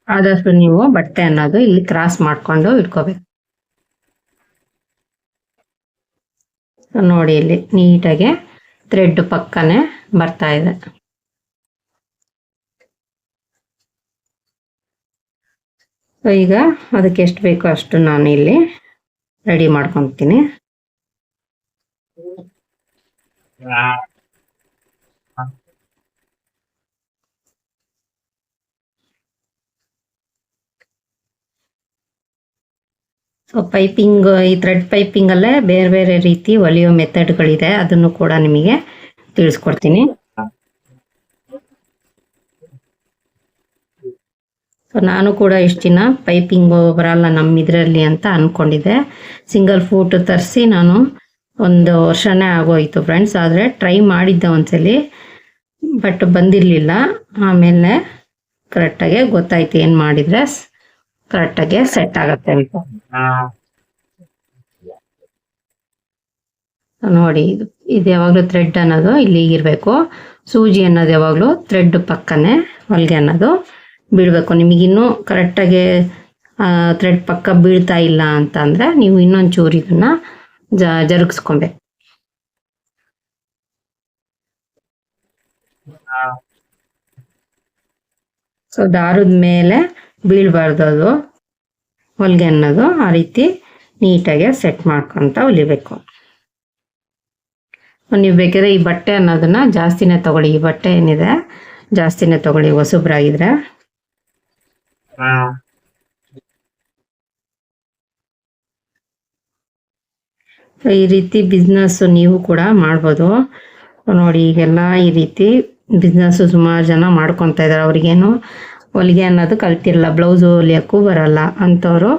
ಆದಷ್ಟು ನೀವು ಬಟ್ಟೆ ಅನ್ನೋದು ಇಲ್ಲಿ ಕ್ರಾಸ್ ಮಾಡ್ಕೊಂಡು ಇಟ್ಕೋಬೇಕು. ನೋಡಿ ಇಲ್ಲಿ ನೀಟಾಗಿ ಥ್ರೆಡ್ ಪಕ್ಕನೆ ಬರ್ತಾ ಇದೆ. ಈಗ ಅದಕ್ಕೆ ಎಷ್ಟು ಬೇಕೋ ಅಷ್ಟು ನಾನು ಇಲ್ಲಿ ರೆಡಿ ಮಾಡ್ಕೊತೀನಿ. ಪೈಪಿಂಗ್ ಈ ಥ್ರೆಡ್ ಪೈಪಿಂಗಲ್ಲೇ ಬೇರೆ ಬೇರೆ ರೀತಿ ಹೊಲಿಯೋ ಮೆಥಡ್ಗಳಿದೆ. ಅದನ್ನು ಕೂಡ ನಿಮಗೆ ತಿಳಿಸ್ಕೊಡ್ತೀನಿ. ಸೊ ನಾನು ಕೂಡ ಇಷ್ಟು ದಿನ ಪೈಪಿಂಗ್ ಬರಲ್ಲ ನಮ್ಮ ಇದರಲ್ಲಿ ಅಂತ ಅಂದ್ಕೊಂಡಿದ್ದೆ ಸಿಂಗಲ್ ಫೂಟ್ ತರಿಸಿ ನಾನು ಒಂದು ವರ್ಷನೇ ಆಗೋಯ್ತು ಫ್ರೆಂಡ್ಸ್ ಆದರೆ ಟ್ರೈ ಮಾಡಿದ್ದೆ ಒಂದ್ಸಲಿ ಬಟ್ ಬಂದಿರಲಿಲ್ಲ. ಆಮೇಲೆ ಕರೆಕ್ಟಾಗಿ ಗೊತ್ತಾಯ್ತು ಏನು ಮಾಡಿದರೆ. ಕರೆಕ್ಟಾಗಿ ಸೆಟ್ ಆಗತ್ತೆ ಅಂತ. ನೋಡಿ ಇದು ಇದು ಯಾವಾಗಲೂ ಥ್ರೆಡ್ ಅನ್ನೋದು ಇಲ್ಲಿ ಇರಬೇಕು ಸೂಜಿ ಅನ್ನೋದು ಯಾವಾಗಲೂ ಥ್ರೆಡ್ ಪಕ್ಕನೆ ಹೊಲಿಗೆ ಅನ್ನೋದು ಬೀಳಬೇಕು. ನಿಮಗಿನ್ನೂ ಕರೆಕ್ಟಾಗಿ ಥ್ರೆಡ್ ಪಕ್ಕ ಬೀಳ್ತಾ ಇಲ್ಲ ಅಂತ ಅಂದರೆ ನೀವು ಇನ್ನೊಂದು ಚೂರು ಇದನ್ನ ಜ ಜರುಗಿಸ್ಕೊಬೇಕು. ಸೊ ದಾರದ ಮೇಲೆ ಬೀಳಬಾರ್ದು ಅದು ಹೊಲಿಗೆ ಅನ್ನೋದು ಆ ರೀತಿ ನೀಟಾಗಿ ಸೆಟ್ ಮಾಡ್ಕೊತ ಹೊಲಿಬೇಕು ನೀವು ಬೇಕಾದ್ರೆ ಈ ಬಟ್ಟೆ ಅನ್ನೋದನ್ನ ಜಾಸ್ತಿನೇ ತಗೊಳ್ಳಿ. ಈ ಬಟ್ಟೆ ಏನಿದೆ ಜಾಸ್ತಿನೇ ತಗೊಳ್ಳಿ. ಹೊಸಬ್ರಾಗಿದ್ರೆ. ಈ ರೀತಿ ಬಿಸ್ನೆಸ್ ನೀವು ಕೂಡ ಮಾಡ್ಬೋದು. ನೋಡಿ ಈಗೆಲ್ಲ ಈ ರೀತಿ ಬಿಸ್ನೆಸ್ ಸುಮಾರು ಜನ ಮಾಡ್ಕೊತಾ ಇದ್ದಾರೆ ಅವ್ರಿಗೇನು ಹೊಲಿಗೆ ಅನ್ನೋದು ಕಲ್ತಿರಲ್ಲ ಬ್ಲೌಸ್ ಹೊಲಿಯೋಕ್ಕೂ ಬರಲ್ಲ ಅಂಥವ್ರು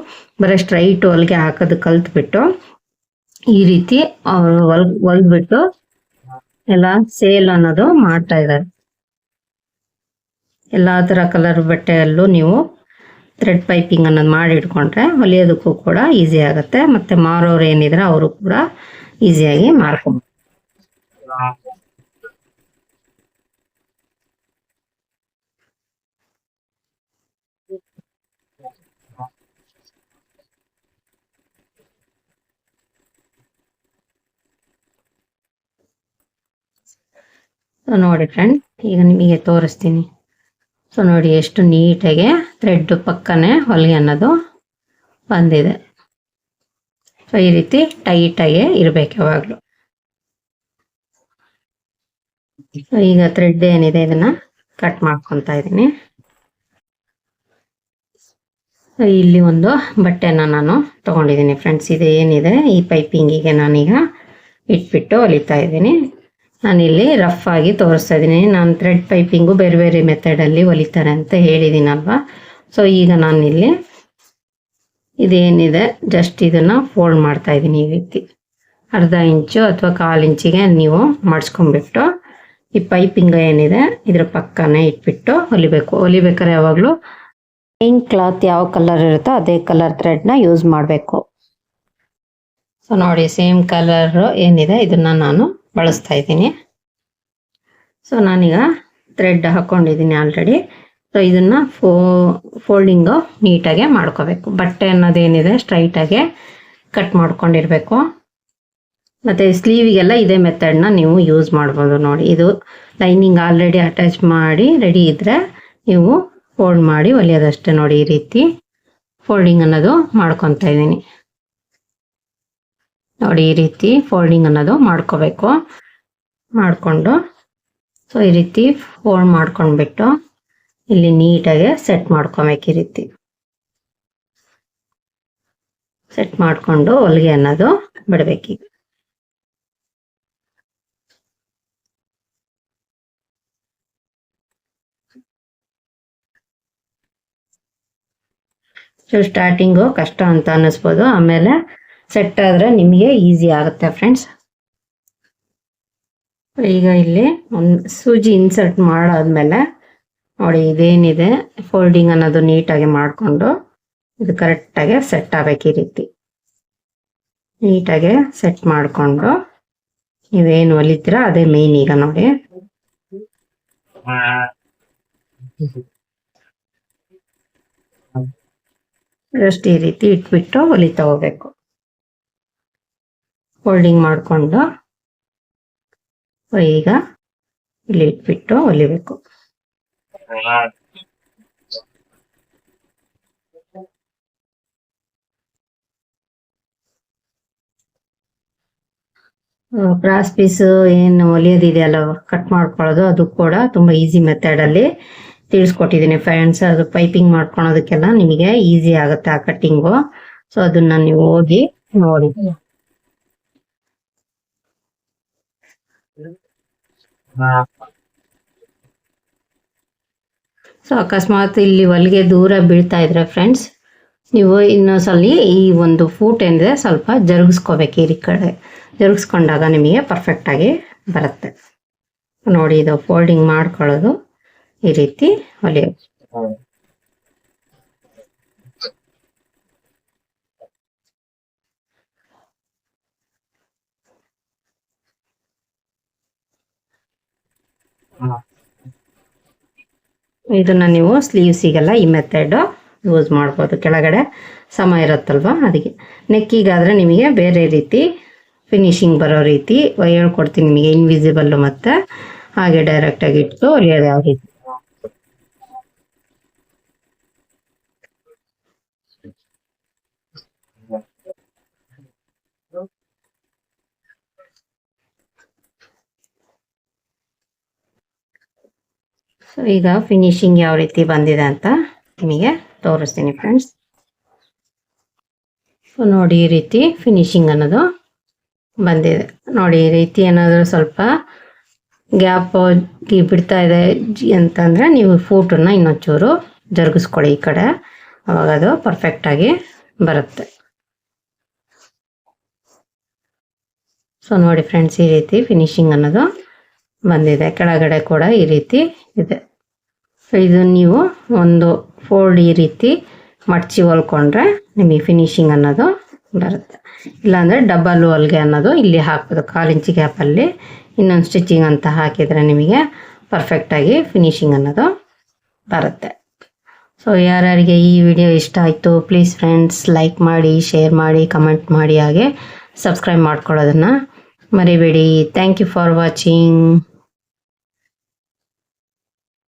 ಬರೀ ಸ್ಟ್ರೈಟ್ ಹೊಲಿಗೆ ಹಾಕೋದು ಕಲ್ತ್ಬಿಟ್ಟು ಈ ರೀತಿ ಅವರು ಹೊಲ್, ಹೊಲ್ದ್ಬಿಟ್ಟು ಎಲ್ಲ ಸೇಲ್ ಅನ್ನೋದು ಮಾಡ್ತಾ ಇದ್ದಾರೆ ಎಲ್ಲ ಥರ ಕಲರ್ ಬಟ್ಟೆಯಲ್ಲೂ ನೀವು ಥ್ರೆಡ್ ಪೈಪಿಂಗ್ ಅನ್ನೋದು ಮಾಡಿ ಇಟ್ಕೊಂಡ್ರೆ ಹೊಲಿಯೋದಕ್ಕೂ ಕೂಡ ಈಸಿ ಆಗುತ್ತೆ. ಮತ್ತೆ ಮಾರೋರು ಏನಿದ್ರೆ ಅವರು ಕೂಡ ಈಸಿಯಾಗಿ ಮಾರ್ಕೊಂಡು ಸೊ ನೋಡಿ ಫ್ರೆಂಡ್ ಈಗ ನಿಮಗೆ ತೋರಿಸ್ತೀನಿ. ಸೊ ನೋಡಿ ಎಷ್ಟು ನೀಟಾಗಿ ಥ್ರೆಡ್ ಪಕ್ಕನೆ ಹೊಲಿಗೆ ಅನ್ನೋದು ಬಂದಿದೆ. ಸೊ ಈ ರೀತಿ ಟೈಟಾಗಿ ಇರಬೇಕು ಯಾವಾಗಲೂ. ಸೊ ಈಗ ಥ್ರೆಡ್ ಏನಿದೆ ಇದನ್ನ ಕಟ್ ಮಾಡ್ಕೊತಾ ಇದ್ದೀನಿ. ಇಲ್ಲಿ ಒಂದು ಬಟ್ಟೆನ ನಾನು ತಗೊಂಡಿದ್ದೀನಿ ಫ್ರೆಂಡ್ಸ್ ಇದು ಏನಿದೆ? ಈ ಪೈಪಿಂಗಿಗೆ ನಾನೀಗ ಇಟ್ಬಿಟ್ಟು ಹೊಲಿತಾ ಇದ್ದೀನಿ. ನಾನಿಲ್ಲಿ ರಫ್ ಆಗಿ ತೋರಿಸ್ತಾ ಇದ್ದೀನಿ. ನಾನು ಥ್ರೆಡ್ ಪೈಪಿಂಗು ಬೇರೆ ಬೇರೆ ಮೆಥಡಲ್ಲಿ ಹೊಲಿತಾರೆ ಅಂತ ಹೇಳಿದ್ದೀನಲ್ವಾ? ಸೊ ಈಗ ನಾನಿಲ್ಲಿ ಇದೇನಿದೆ? ಜಸ್ಟ್ ಇದನ್ನು ಫೋಲ್ಡ್ ಮಾಡ್ತಾ ಇದ್ದೀನಿ ಈ ರೀತಿ. ಅರ್ಧ ಇಂಚು ಅಥವಾ ಕಾಲು ಇಂಚಿಗೆ ನೀವು ಮಾಡಿಸ್ಕೊಂಡ್ಬಿಟ್ಟು ಈ ಪೈಪಿಂಗ್ ಏನಿದೆ? ಇದ್ರ ಪಕ್ಕನೇ ಇಟ್ಬಿಟ್ಟು ಹೊಲಿಬೇಕು ಹೊಲಿಬೇಕಾದ್ರೆ ಯಾವಾಗಲೂ ಮೇನ್ ಕ್ಲಾತ್ ಯಾವ ಕಲರ್ ಇರುತ್ತೋ ಅದೇ ಕಲರ್ ಥ್ರೆಡ್ನ ಯೂಸ್ ಮಾಡಬೇಕು. ಸೊ ನೋಡಿ ಸೇಮ್ ಕಲರ್ ಏನಿದೆ? ಇದನ್ನ ನಾನು ಬಳಸ್ತಾ ಇದ್ದೀನಿ. ಸೊ ನಾನೀಗ ಥ್ರೆಡ್ ಹಾಕ್ಕೊಂಡಿದ್ದೀನಿ ಆಲ್ರೆಡಿ ಸೊ ಇದನ್ನು ಫೋ ಫೋಲ್ಡಿಂಗು ನೀಟಾಗೆ ಮಾಡ್ಕೋಬೇಕು. ಬಟ್ಟೆ ಅನ್ನೋದೇನಿದೆ ಸ್ಟ್ರೈಟಾಗೆ ಕಟ್ ಮಾಡ್ಕೊಂಡಿರಬೇಕು. ಮತ್ತು ಸ್ಲೀವಿಗೆಲ್ಲ ಇದೇ ಮೆಥಡ್ನ ನೀವು ಯೂಸ್ ಮಾಡ್ಬೋದು ನೋಡಿ. ಇದು ಲೈನಿಂಗ್ ಆಲ್ರೆಡಿ ಅಟ್ಯಾಚ್ ಮಾಡಿ ರೆಡಿ ಇದ್ದರೆ ನೀವು ಫೋಲ್ಡ್ ಮಾಡಿ ಹೊಲಿಯೋದಷ್ಟೇ ನೋಡಿ ಈ ರೀತಿ ಫೋಲ್ಡಿಂಗ್ ಅನ್ನೋದು ಮಾಡ್ಕೊತಾ ಇದ್ದೀನಿ. ನೋಡಿ ಈ ರೀತಿ ಫೋಲ್ಡಿಂಗ್ ಅನ್ನೋದು ಮಾಡ್ಕೋಬೇಕು. ಮಾಡಿಕೊಂಡು ಸೊ ಈ ರೀತಿ ಫೋಲ್ಡ್ ಮಾಡ್ಕೊಂಡ್ಬಿಟ್ಟು ಇಲ್ಲಿ ನೀಟಾಗಿ ಸೆಟ್ ಮಾಡ್ಕೊಬೇಕು ಈ ರೀತಿ. ಸೆಟ್ ಮಾಡಿಕೊಂಡು ಹೊಲಿಗೆ ಅನ್ನೋದು ಬಿಡಬೇಕೀಗ ಸ್ಟಾರ್ಟಿಂಗು ಕಷ್ಟ ಅಂತ ಅನ್ನಿಸ್ಬೋದು. ಆಮೇಲೆ ಸೆಟ್ ಆದರೆ ನಿಮಗೆ ಈಸಿ ಆಗುತ್ತೆ ಫ್ರೆಂಡ್ಸ್ ಈಗ ಇಲ್ಲಿ ಒಂದು ಸೂಜಿ ಇನ್ಸರ್ಟ್ ಮಾಡಾದ್ಮೇಲೆ ನೋಡಿ ಇದೇನಿದೆ ಫೋಲ್ಡಿಂಗ್ ಅನ್ನೋದು ನೀಟಾಗಿ ಮಾಡಿಕೊಂಡು ಇದು ಕರೆಕ್ಟಾಗಿ ಸೆಟ್ ಆಗಬೇಕು ಈ ರೀತಿ. ನೀಟಾಗಿ ಸೆಟ್ ಮಾಡಿಕೊಂಡು ನೀವೇನು ಹೊಲಿತೀರ ಅದೇ ಮೇನ್ ಈಗ ನೋಡಿ. ಜಸ್ಟ್ ಈ ರೀತಿ ಇಟ್ಬಿಟ್ಟು ಹೊಲಿತಾ ಹೋಗ್ಬೇಕು. ಫೋಲ್ಡಿಂಗ್ ಮಾಡಿಕೊಂಡು ಈಗ ಇಲ್ಲಿ ಇಟ್ಬಿಟ್ಟು ಹೊಲಿಬೇಕು ಕ್ರಾಸ್ ಪೀಸ್ ಏನು ಹೊಲಿಯೋದಿದೆಯಲ್ಲ ಕಟ್ ಮಾಡ್ಕೊಳ್ಳೋದು, ಅದು ಕೂಡ ತುಂಬಾ ಈಸಿ ಮೆಥಡ್ ಅಲ್ಲಿ ತಿಳಿಸ್ಕೊಟ್ಟಿದ್ದೀನಿ ಫ್ರೆಂಡ್ಸ್ ಅದು ಪೈಪಿಂಗ್ ಮಾಡ್ಕೊಳೋದಕ್ಕೆಲ್ಲ ನಿಮಗೆ ಈಸಿ ಆಗುತ್ತೆ ಆ ಕಟ್ಟಿಂಗು ಸೊ ಅದನ್ನ ನೀವು ಹೋಗಿ ನೋಡಿ. ಸೊ ಅಕಸ್ಮಾತ್ ಇಲ್ಲಿ ಹೊಲಿಗೆ ದೂರ ಬೀಳ್ತಾ ಇದ್ರೆ ಫ್ರೆಂಡ್ಸ್ ನೀವು ಇನ್ನೊಂದ್ಸಲಿ ಈ ಒಂದು ಫೂಟ್ ಏನಿದೆ ಸ್ವಲ್ಪ ಜರುಗಿಸ್ಕೋಬೇಕು ಈ ಕಡೆ. ಜರುಗಿಸ್ಕೊಂಡಾಗ ನಿಮಗೆ ಪರ್ಫೆಕ್ಟಾಗಿ ಬರುತ್ತೆ. ನೋಡಿ, ಇದು ಫೋಲ್ಡಿಂಗ್ ಮಾಡ್ಕೊಳ್ಳೋದು ಈ ರೀತಿ ಹೊಲಿಯೋದು. ಇದನ್ನ ನೀವು ಸ್ಲೀವ್ಸಿಗೆಲ್ಲ ಈ ಮೆಥಡ್ ಯೂಸ್ ಮಾಡ್ಬೋದು. ಕೆಳಗಡೆ ಸಮ ಇರುತ್ತಲ್ವ? ಅದಕ್ಕೆ. ನೆಕ್ಕಿಗಾದ್ರೆ ನಿಮಗೆ ಬೇರೆ ರೀತಿ ಫಿನಿಶಿಂಗ್ ಬರೋ ರೀತಿ ಹೇಳ್ಕೊಡ್ತೀನಿ ನಿಮಗೆ ಇನ್ವಿಸಿಬಲ್ ಮತ್ತೆ ಹಾಗೆ ಡೈರೆಕ್ಟಾಗಿ ಇಟ್ಟು ಯಾವ ರೀತಿ. ಸೊ ಈಗ ಫಿನಿಶಿಂಗ್ ಯಾವ ರೀತಿ ಬಂದಿದೆ ಅಂತ ನಿಮಗೆ ತೋರಿಸ್ತೀನಿ ಫ್ರೆಂಡ್ಸ್ ಸೊ ನೋಡಿ ಈ ರೀತಿ ಫಿನಿಶಿಂಗ್ ಅನ್ನೋದು ಬಂದಿದೆ. ನೋಡಿ ಈ ರೀತಿ ಏನಾದರೂ ಸ್ವಲ್ಪ ಗ್ಯಾಪ್ ಬಿಡ್ತಾ ಇದೆ ಅಂತಂದರೆ ನೀವು ಫೋಟೋನ ಇನ್ನೊಂಚೂರು ಜರುಗಿಸ್ಕೊಳ್ಳಿ ಈ ಕಡೆ. ಅವಾಗ ಅದು ಪರ್ಫೆಕ್ಟಾಗಿ ಬರುತ್ತೆ. ಸೊ ನೋಡಿ ಫ್ರೆಂಡ್ಸ್ ಈ ರೀತಿ ಫಿನಿಶಿಂಗ್ ಅನ್ನೋದು ಬಂದಿದೆ. ಕೆಳಗಡೆ ಕೂಡ ಈ ರೀತಿ ಇದೆ. ಸೊ ಇದು ನೀವು ಒಂದು ಫೋಲ್ಡ್ ಈ ರೀತಿ ಮಡಚಿ ಹೊಲ್ಕೊಂಡ್ರೆ ನಿಮಗೆ ಫಿನಿಶಿಂಗ್ ಅನ್ನೋದು ಬರುತ್ತೆ. ಇಲ್ಲಾಂದರೆ ಡಬಲ್ ಹೊಲ್ಗೆ ಅನ್ನೋದು ಇಲ್ಲಿ ಹಾಕ್ಬೋದು. ಕಾಲು ಇಂಚ್ ಗ್ಯಾಪಲ್ಲಿ ಇನ್ನೊಂದು ಸ್ಟಿಚಿಂಗ್ ಅಂತ ಹಾಕಿದರೆ ನಿಮಗೆ ಪರ್ಫೆಕ್ಟಾಗಿ ಫಿನಿಶಿಂಗ್ ಅನ್ನೋದು ಬರುತ್ತೆ. ಸೊ ಯಾರ್ಯಾರಿಗೆ ಈ ವಿಡಿಯೋ ಇಷ್ಟ ಆಯಿತು ಪ್ಲೀಸ್ ಫ್ರೆಂಡ್ಸ್ ಲೈಕ್ ಮಾಡಿ ಶೇರ್ ಮಾಡಿ ಕಮೆಂಟ್ ಮಾಡಿ, ಹಾಗೆ ಸಬ್ಸ್ಕ್ರೈಬ್ ಮಾಡ್ಕೊಳ್ಳೋದನ್ನು ಮರಿಬೇಡಿ. Thank you for watching